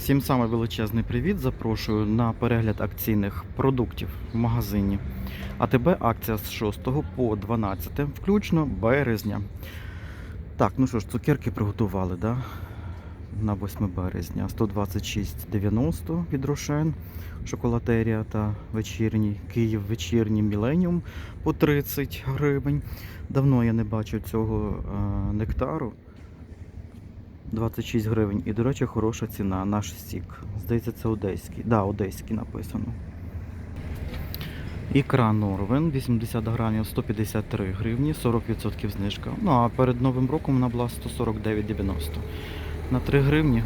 Всім саме величезний привіт. Запрошую на перегляд акційних продуктів в магазині. АТБ акція з 6 по 12, включно березня. Так, ну що ж, цукерки приготували, да? На 8 березня. 126,90 від Рошен, шоколатерія та вечірній, Київ вечірній Міленіум по 30 гривень. Давно я не бачив цього е, нектару. 26 гривень. І, до речі, хороша ціна. Наш стік. Здається, це одеський. Да, одеський написано. Ікра Норвен 80 грамів 153 гривні, 40% знижка. Ну а перед Новим роком вона була 149,90. На 3 гривні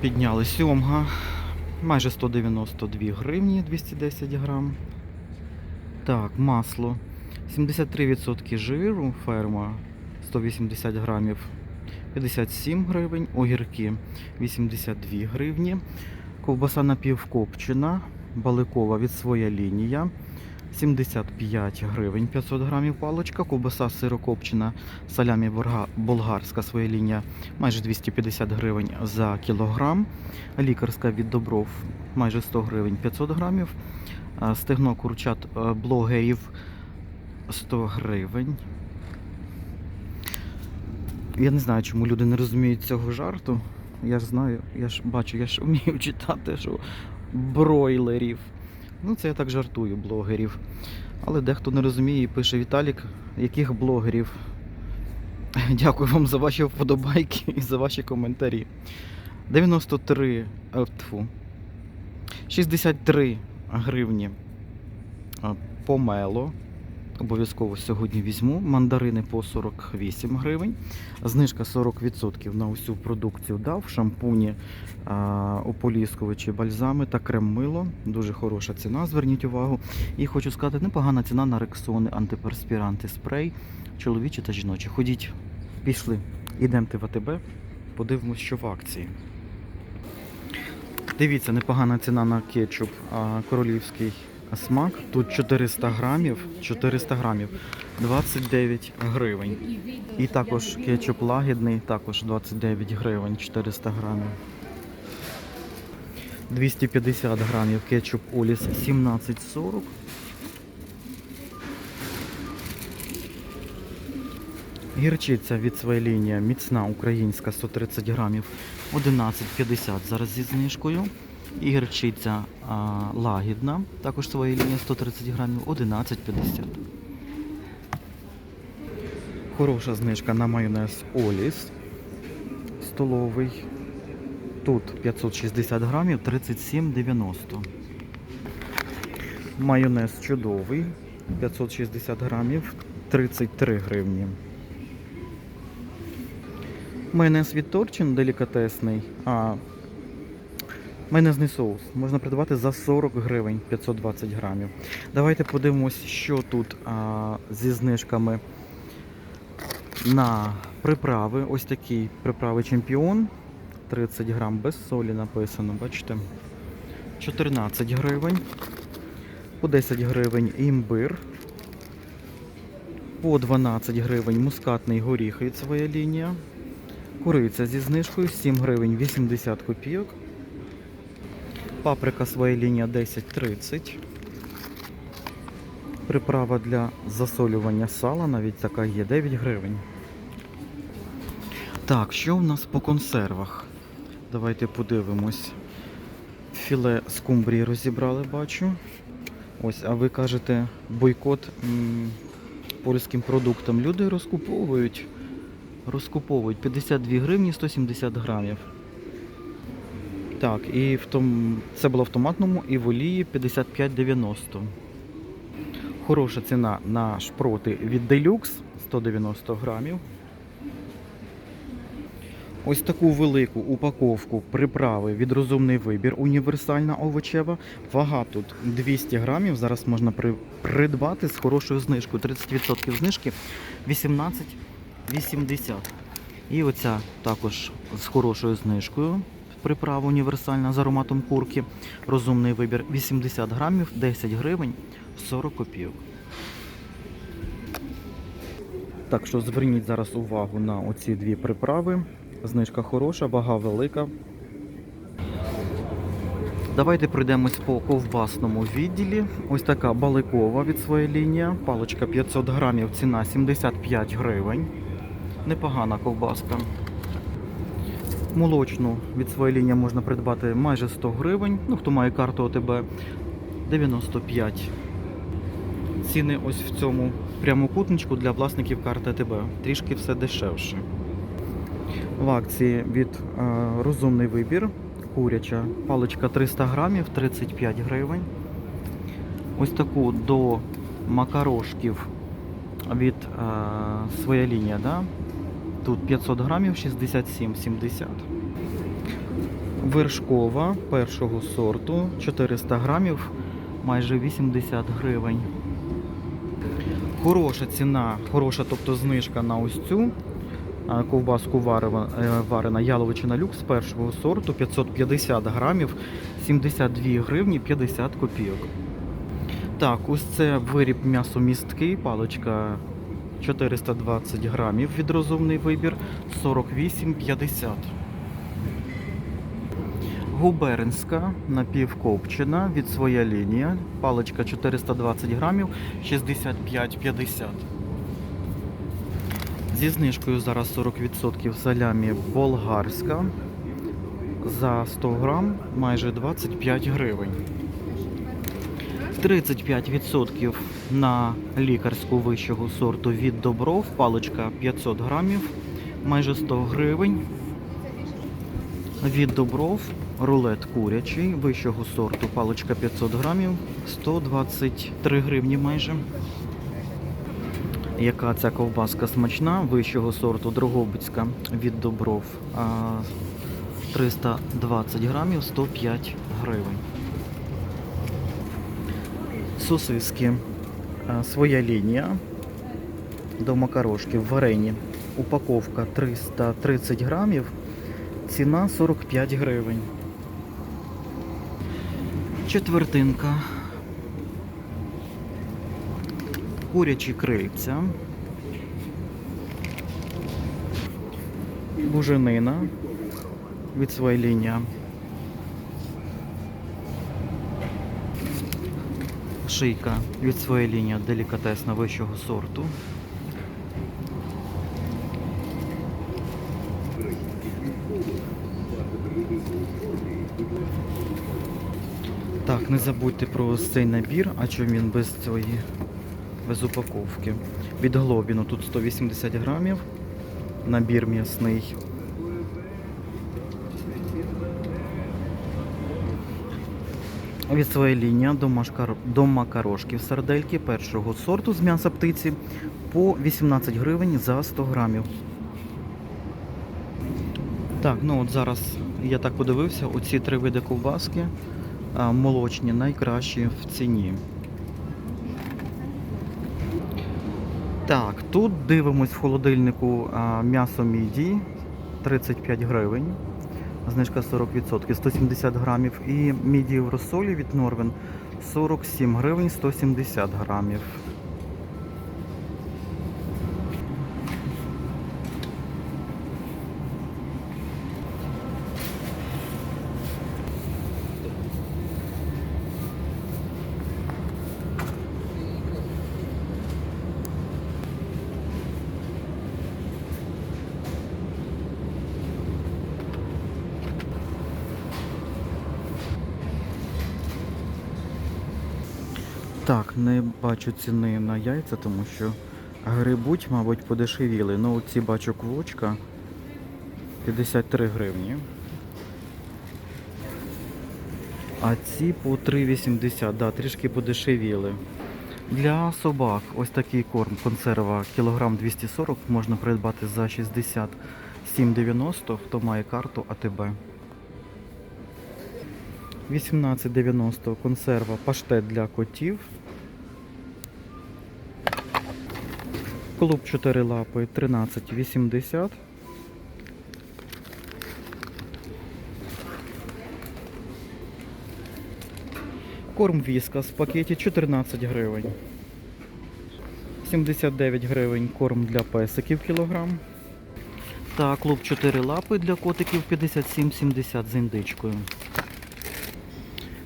підняли сьомга. Майже 192 гривні 210 грам. Так, масло. 73% жиру ферма 180 грамів 57 гривень, огірки 82 гривні, ковбаса напівкопчена, баликова від своя лінія 75 гривень 500 грамів паличка, ковбаса сирокопчена салямі болгарська своя лінія майже 250 гривень за кілограм, лікарська від добров майже 100 гривень 500 грамів, стегно курчат е, блогерів 100 гривень. Я не знаю, чому люди не розуміють цього жарту. Я ж знаю, я ж бачу, я ж вмію читати, що бройлерів. Ну, це я так жартую, блогерів. Але дехто не розуміє і пише Віталік, яких блогерів. Дякую вам за ваші вподобайки і за ваші коментарі. 93 е, 63 гривні е, помело. Обов'язково сьогодні візьму. Мандарини по 48 гривень. Знижка 40% на усю продукцію дав. Шампуні, а, ополіскувачі, бальзами та крем-мило. Дуже хороша ціна, зверніть увагу. І хочу сказати, непогана ціна на рексони, антиперспіранти, спрей, чоловічі та жіночі. Ходіть, пішли, ідемте в АТБ, подивимось, що в акції. Дивіться, непогана ціна на кетчуп королівський смак. Тут 400 грамів, 400 грамів, 29 гривень. І також кетчуп лагідний, також 29 гривень, 400 грамів. 250 грамів кетчуп Оліс 17,40. Гірчиця від своєї лінії міцна українська 130 грамів 11,50 зараз зі знижкою. І а, лагідна, також своєї лінії 130 грамів 11,50. Хороша знижка на майонез Оліс столовий. Тут 560 грамів 37,90. Майонез чудовий 560 грамів 33 гривні. Майонез від Торчин делікатесний. А майонезний соус можна придбати за 40 гривень 520 грамів. Давайте подивимось, що тут а, зі знижками на приправи. Ось такі приправи чемпіон. 30 грам без солі написано, бачите? 14 гривень. По 10 гривень імбир. По 12 гривень мускатний горіх від своя лінія. Куриця зі знижкою 7 гривень 80 копійок. Паприка своя лінія 10-30. Приправа для засолювання сала, навіть така є 9 гривень. Так, що в нас по консервах? Давайте подивимось. Філе скумбрії розібрали, бачу. Ось, а ви кажете, бойкот м, польським продуктам. Люди розкуповують. Розкуповують 52 гривні 170 грамів. Так, і в том... це було в томатному і в олії 55,90. Хороша ціна на шпроти від Deluxe 190 грамів. Ось таку велику упаковку приправи від розумний вибір універсальна овочева. Вага тут 200 грамів. Зараз можна при... придбати з хорошою знижкою. 30% знижки 18,80. І оця також з хорошою знижкою. Приправа універсальна з ароматом курки. Розумний вибір 80 грамів, 10 гривень 40 копійок. Так що зверніть зараз увагу на оці дві приправи. Знижка хороша, вага велика. Давайте пройдемось по ковбасному відділі. Ось така баликова від своєї лінії. Паличка 500 грамів, ціна 75 гривень. Непогана ковбаска. Молочну від своєї лінії можна придбати майже 100 гривень. Ну, хто має карту ОТБ 95. Ціни ось в цьому прямокутничку для власників карти АТБ. Трішки все дешевше. В акції від е, розумний вибір. Куряча паличка 300 грамів, 35 гривень. Ось таку до макарошків від е, своя лінія, да? Тут 500 грамів 67,70. Вершкова першого сорту 400 грамів, майже 80 гривень. Хороша ціна, хороша, тобто знижка на ось цю ковбаску варена, е, варена яловичина люкс першого сорту 550 грамів, 72 гривні 50 копійок. Так, ось це виріб м'ясомісткий, паличка 420 грамів від розумний вибір 48,50. Губернська напівкопчена від своя лінія. Паличка 420 грамів 65,50. Зі знижкою зараз 40% салямі болгарська. За 100 грам майже 25 гривень. 35% на лікарську вищого сорту від Добров. Паличка 500 грамів, майже 100 гривень. Від Добров рулет курячий вищого сорту. Паличка 500 грамів, 123 гривні майже. Яка ця ковбаска смачна вищого сорту Дрогобицька від Добров. 320 грамів, 105 гривень. Сосиски. Своя лінія. До макарошків варені. Упаковка 330 грамів. Ціна 45 гривень. Четвертинка. Курячі крильця. Буженина від своєї лінії. Шийка від своєї лінії делікатесна вищого сорту. Так, не забудьте про цей набір, а чому він без цієї, без упаковки. Від Глобіну тут 180 грамів. Набір м'ясний. Від своєї лінії до, макарошків сардельки першого сорту з м'яса птиці по 18 гривень за 100 грамів. Так, ну от зараз я так подивився, оці три види ковбаски молочні найкращі в ціні. Так, тут дивимось в холодильнику м'ясо мідії 35 гривень. Знижка 40%, 170 грамів. І мідії в розсолі від Норвен 47 гривень 170 грамів. Так, не бачу ціни на яйця, тому що грибуть, мабуть, подешевіли. Ну, ці бачу квочка 53 гривні. А ці по 3,80, да, трішки подешевіли. Для собак ось такий корм консерва кілограм 240 можна придбати за 67,90, хто має карту АТБ. 18,90 консерва паштет для котів. Клуб 4 лапи 13,80. Корм віскас в пакеті 14 гривень. 79 гривень корм для песиків кілограм. Та клуб 4 лапи для котиків 57,70 з індичкою.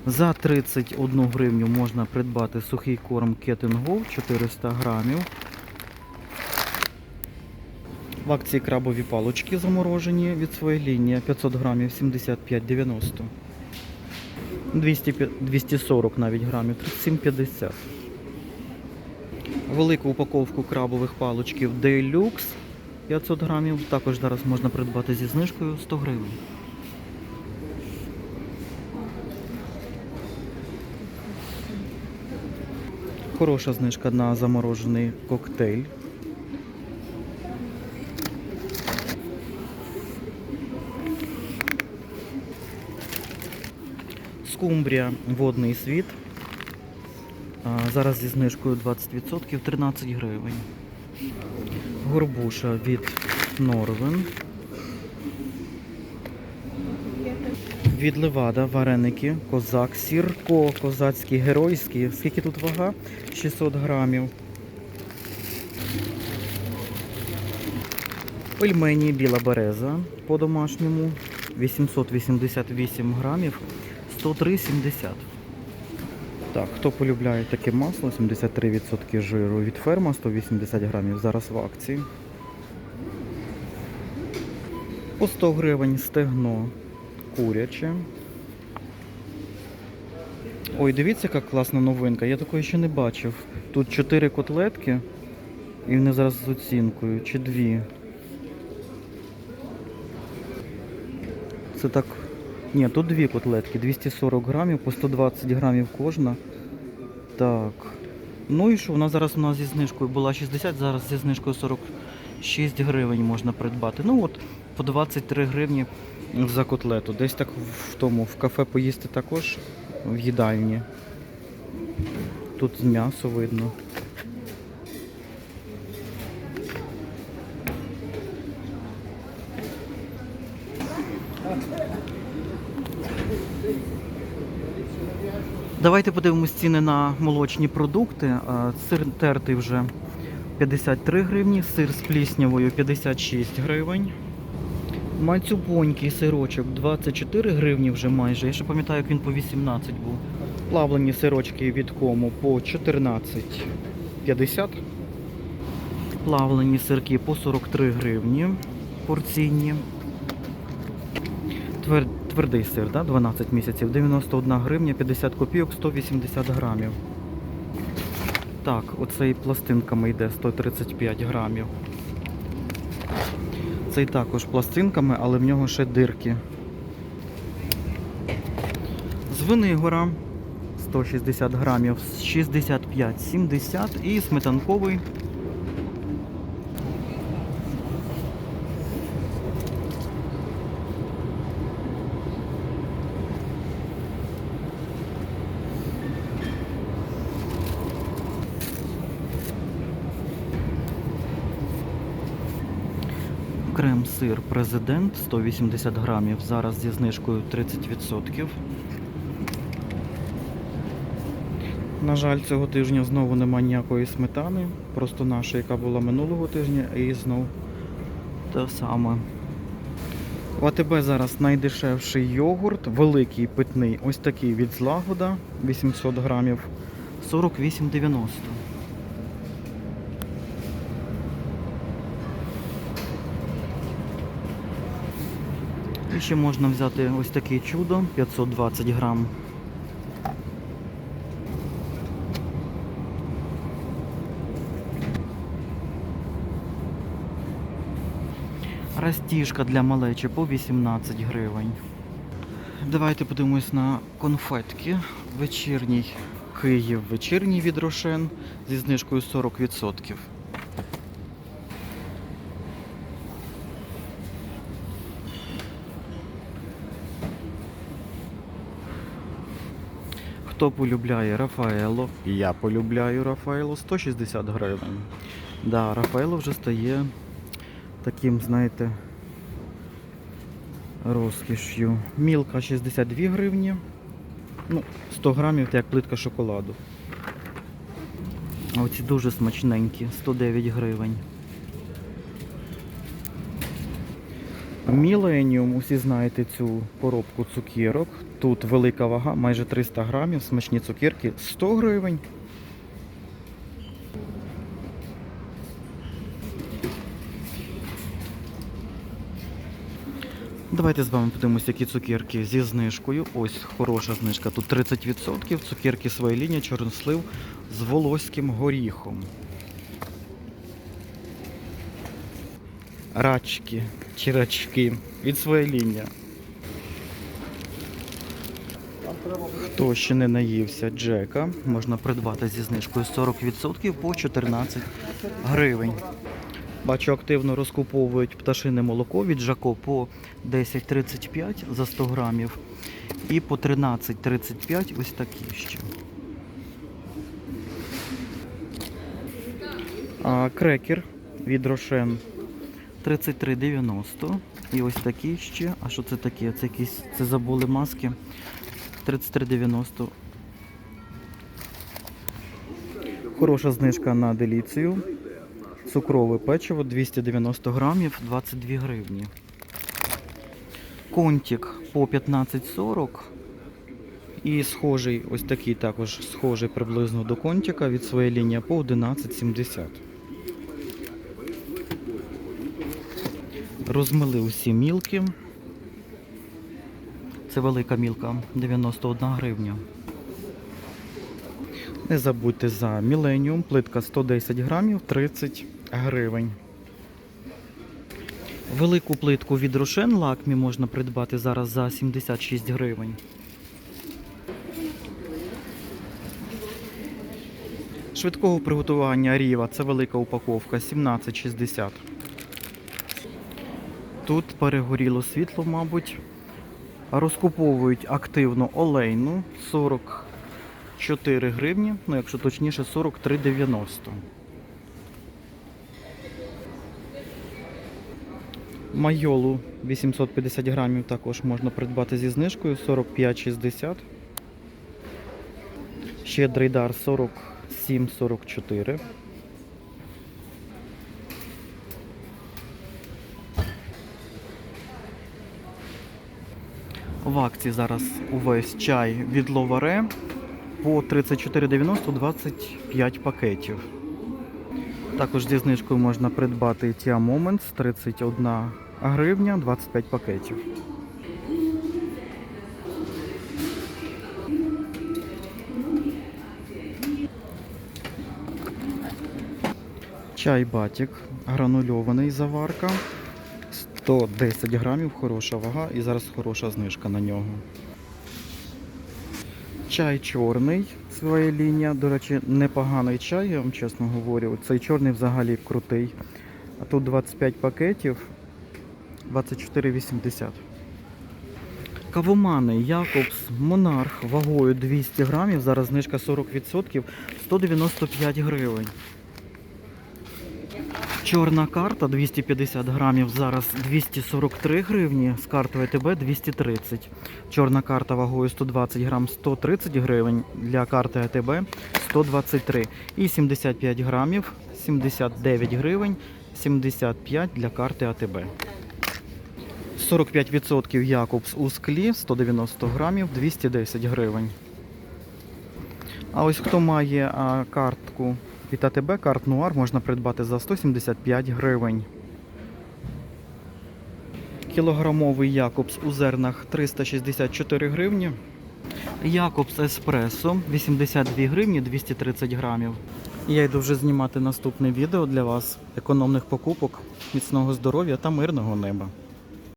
За 31 гривню можна придбати сухий корм Go 400 грамів. В акції крабові палочки заморожені від своєї лінії 500 грамів 75,90. 200, 240 навіть грамів 37,50. Велику упаковку крабових палочків Deluxe 500 грамів. Також зараз можна придбати зі знижкою 100 гривень. Хороша знижка на заморожений коктейль. Скумбрія водний світ. Зараз зі знижкою 20% 13 гривень. Горбуша від Норвен. Від Левада вареники, козак, сірко, козацький, геройський. Скільки тут вага? 600 грамів. Пельмені біла береза по-домашньому. 888 грамів. 103,70. Так, хто полюбляє таке масло, 73% жиру від ферма, 180 грамів, зараз в акції. По 100 гривень стегно куряче. Ой, дивіться, яка класна новинка. Я такої ще не бачив. Тут 4 котлетки, і вони зараз з оцінкою, чи дві. Це так. Ні, тут дві котлетки, 240 грамів, по 120 грамів кожна. Так. Ну і що, вона зараз у нас зі знижкою була 60, зараз зі знижкою 46 гривень можна придбати. Ну от, по 23 гривні за котлету. Десь так в тому, в кафе поїсти також в їдальні. Тут м'ясо видно. Давайте подивимось ціни на молочні продукти. Сир тертий вже 53 гривні, сир з пліснявою 56 гривень. Мацюпонький сирочок 24 гривні вже майже. Я ще пам'ятаю, як він по 18 був. Плавлені сирочки від кому по 14,50. Плавлені сирки по 43 гривні порційні. Твер... Твердий сир, да? 12 місяців, 91 гривня, 50 копійок, 180 грамів. Так, оцей пластинками йде 135 грамів. Цей також пластинками, але в нього ще дирки. З Винигора 160 грамів, 65-70 і сметанковий Крем-сир президент 180 грамів. Зараз зі знижкою 30%. На жаль, цього тижня знову немає ніякої сметани. Просто наша, яка була минулого тижня, і знов те саме. В АТБ зараз найдешевший йогурт, великий питний, ось такий від злагода 800 грамів 48,90. І ще можна взяти ось таке чудо 520 грам. Растіжка для малечі по 18 гривень. Давайте подивимось на конфетки. Вечірній Київ, вечірній від Рошен зі знижкою 40%. Хто полюбляє Рафаело, я полюбляю Рафаело 160 гривень. Да, Рафаело вже стає таким, знаєте, розкіш'ю. Мілка 62 гривні. Ну, 100 грамів це як плитка шоколаду. А оці дуже смачненькі, 109 гривень. Міленіум, усі знаєте цю коробку цукерок. Тут велика вага, майже 300 грамів, смачні цукерки 100 гривень. Давайте з вами подивимося, які цукерки зі знижкою. Ось хороша знижка. Тут 30%. Цукерки своєї лінії, чорнослив з волоським горіхом. Рачки, чирачки від своєї лінії. Хто ще не наївся Джека, можна придбати зі знижкою 40% по 14 гривень. Бачу, активно розкуповують пташине молоко від Жако по 10,35 за 100 грамів і по 13,35 ось такі ще. А, крекер від Рошен 33,90. І ось такі ще. А що це таке? Це якісь це забули маски. 33,90. Хороша знижка на деліцію. Цукрове печиво 290 грамів, 22 гривні. Контик по 15,40. І схожий, ось такий також схожий приблизно до контика від своєї лінії по 11,70. Розмили усі мілки. Це велика мілка, 91 гривня. Не забудьте за Millennium, плитка 110 грамів, 30 гривень. Велику плитку від Рошен Лакмі можна придбати зараз за 76 гривень. Швидкого приготування Ріва це велика упаковка 17,60. Тут перегоріло світло, мабуть. Розкуповують активно олейну 44 гривні, ну якщо точніше 43,90. Майолу 850 грамів також можна придбати зі знижкою 45,60. Щедрий дар 47,44. В акції зараз увесь чай від Ловаре по 34,90 25 пакетів. Також зі знижкою можна придбати Tia Moments 31 гривня 25 пакетів. Чай батік, гранульований заварка. 110 грамів, хороша вага і зараз хороша знижка на нього. Чай чорний, своя лінія. До речі, непоганий чай, я вам чесно говорю. Цей чорний взагалі крутий. А тут 25 пакетів 24,80. Кавомани Якобс Монарх вагою 200 грамів. Зараз знижка 40%, 195 гривень. Чорна карта 250 грамів, зараз 243 гривні, з картою АТБ 230. Чорна карта вагою 120 грам 130 гривень, для карти АТБ 123. І 75 грамів 79 гривень, 75 для карти АТБ. 45% Якобс у склі 190 грамів 210 гривень. А ось хто має картку від АТБ, карт Нуар можна придбати за 175 гривень. Кілограмовий Якобс у зернах 364 гривні. Якобс Еспресо 82 гривні 230 грамів. Я йду вже знімати наступне відео для вас економних покупок, міцного здоров'я та мирного неба.